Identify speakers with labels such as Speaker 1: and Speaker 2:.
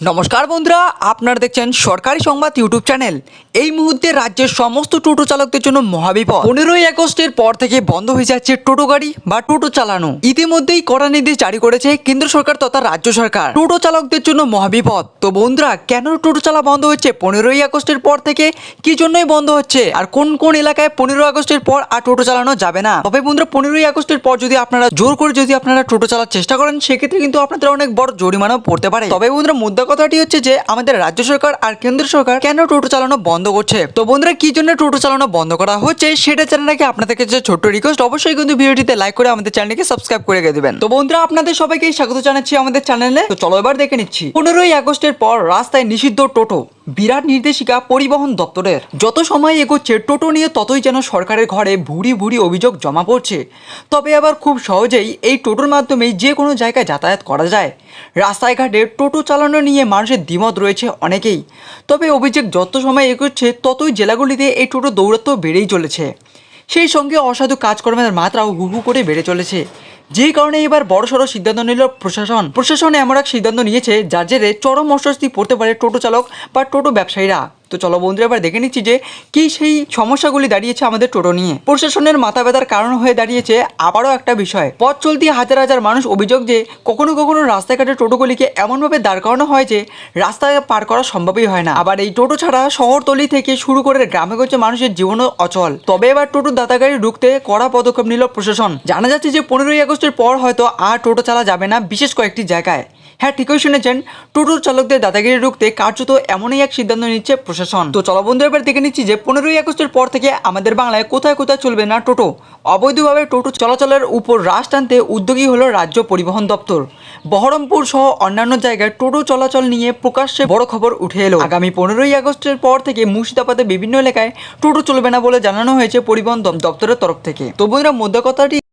Speaker 1: নমস্কার বন্ধুরা, আপনারা দেখছেন সরকারি সংবাদ ইউটিউব চ্যানেল। এই মুহূর্তে রাজ্যের সমস্ত টোটো চালকদের জন্য মহাবিপদ। পনেরোই আগস্টের পর থেকে বন্ধ হয়ে যাচ্ছে টোটো গাড়ি বা টোটো চালানো। ইতিমধ্যেই কড়া নির্দেশ জারি করেছে কেন্দ্র সরকার তথা রাজ্য সরকার। টোটো চালকদের জন্য মহাবিপদ। তো বন্ধুরা, কেন টোটো চালা বন্ধ হচ্ছে? পনেরোই আগস্টের পর থেকে কি জন্যই বন্ধ হচ্ছে? আর কোন কোন এলাকায় পনেরোই আগস্টের পর আর টোটো চালানো যাবে না? তবে বন্ধুরা, পনেরোই আগস্টের পর যদি আপনারা, জোর করে যদি আপনারা টোটো চালার চেষ্টা করেন, সেক্ষেত্রে কিন্তু আপনাদের অনেক বড় জরিমানাও পড়তে পারে। তবে বন্ধুরা, মুদ্রা কথাটি হচ্ছে যে, আমাদের রাজ্য সরকার আর কেন্দ্র সরকার কেন টোটো চালানো বন্ধ করছে? তো বন্ধুরা, কি জন্য টোটো চালানো বন্ধ করা হচ্ছে সেটা চ্যানেলটাকে আপনাদেরকে কাছে ছোট্ট রিকোয়েস্ট অবশ্যই কিন্তু ভিডিওটিতে লাইক করে আমাদের চ্যানেলকে সাবস্ক্রাইব করে দেবেন। তো বন্ধুরা, আপনাদের সবাইকে স্বাগত জানাচ্ছি আমাদের চ্যানেলে তো চলো এবার দেখে নিচ্ছি। পনেরোই আগস্টের পর রাস্তায় নিষিদ্ধ টোটো। বিরাট নির্দেশিকা পরিবহন দপ্তরের। যত সময় এগোচ্ছে, টোটো নিয়ে ততই যেন সরকারের ঘরে ভুরি ভুরি অভিযোগ জমা পড়ছে। তবে আবার খুব সহজেই এই টোটোর মাধ্যমেই যে কোনো জায়গায় যাতায়াত করা যায়। রাস্তায় ঘাটে টোটো চালানো নিয়ে মানুষের দ্বিমত রয়েছে অনেকেই। তবে অভিযোগ যত সময় এগোচ্ছে, ততই জেলাগুলিতে এই টোটো দৌরত্ব বেড়েই চলেছে। সেই সঙ্গে অসাধু কাজকর্মের মাত্রাও হু করে বেড়ে চলেছে। যেই কারণে এবার বড়সড় সিদ্ধান্ত নিল প্রশাসন। প্রশাসন এমন এক সিদ্ধান্ত নিয়েছে, যার জেরে চরম অস্বস্তি পড়তে পারে টোটো চালক বা টোটো ব্যবসায়ীরা। তো চলো বন্ধুরা, এবার দেখে নিচ্ছি যে কি সেই সমস্যাগুলি দাঁড়িয়েছে আমাদের টোটো নিয়ে। প্রশাসনের মাথা ব্যথার কারণ হয়ে দাঁড়িয়েছে আবারও একটা বিষয়। পথ চলতি হাজার হাজার মানুষ অভিযোগ যে কখনো কখনো রাস্তাঘাটে টোটোগুলিকে এমনভাবে দাঁড় করানো হয় যে রাস্তায় পার করা সম্ভবই হয় না। আবার এই টোটো ছাড়া শহরতলি থেকে শুরু করে গ্রামে গঞ্জে মানুষের জীবনও অচল। তবে এবার টোটো দাতাগাড়ি রুখতে কড়া পদক্ষেপ নিল প্রশাসন। জানা যাচ্ছে যে পনেরোই আগস্টের পর হয়তো আর টোটো চালা যাবে না বিশেষ কয়েকটি জায়গায়। হ্যাঁ ঠিকই শুনেছেন। টোটো চালকদের দাদাগিরি রুখতে কার্যত এমনই এক সিদ্ধান্ত নিচ্ছে প্রশাসন। তো চলো বন্ধু, এবার দেখে নিচ্ছি যে পনেরোই আগস্টের পর থেকে আমাদের বাংলায় কোথায় কোথায় চলবে না টোটো। অবৈধভাবে টোটো চলাচলের উপর হ্রাস টানতে উদ্যোগী হলো রাজ্য পরিবহন দপ্তর। বহরমপুর সহ অন্যান্য জায়গায় টোটো চলাচল নিয়ে প্রকাশ্যে বড় খবর উঠে এলো। আগামী পনেরোই আগস্টের পর থেকে মুর্শিদাবাদে বিভিন্ন এলাকায় টোটো চলবে না বলে জানানো হয়েছে পরিবহন দপ- দপ্তরের তরফ থেকে। তো বন্ধুরা মধ্য কথাটি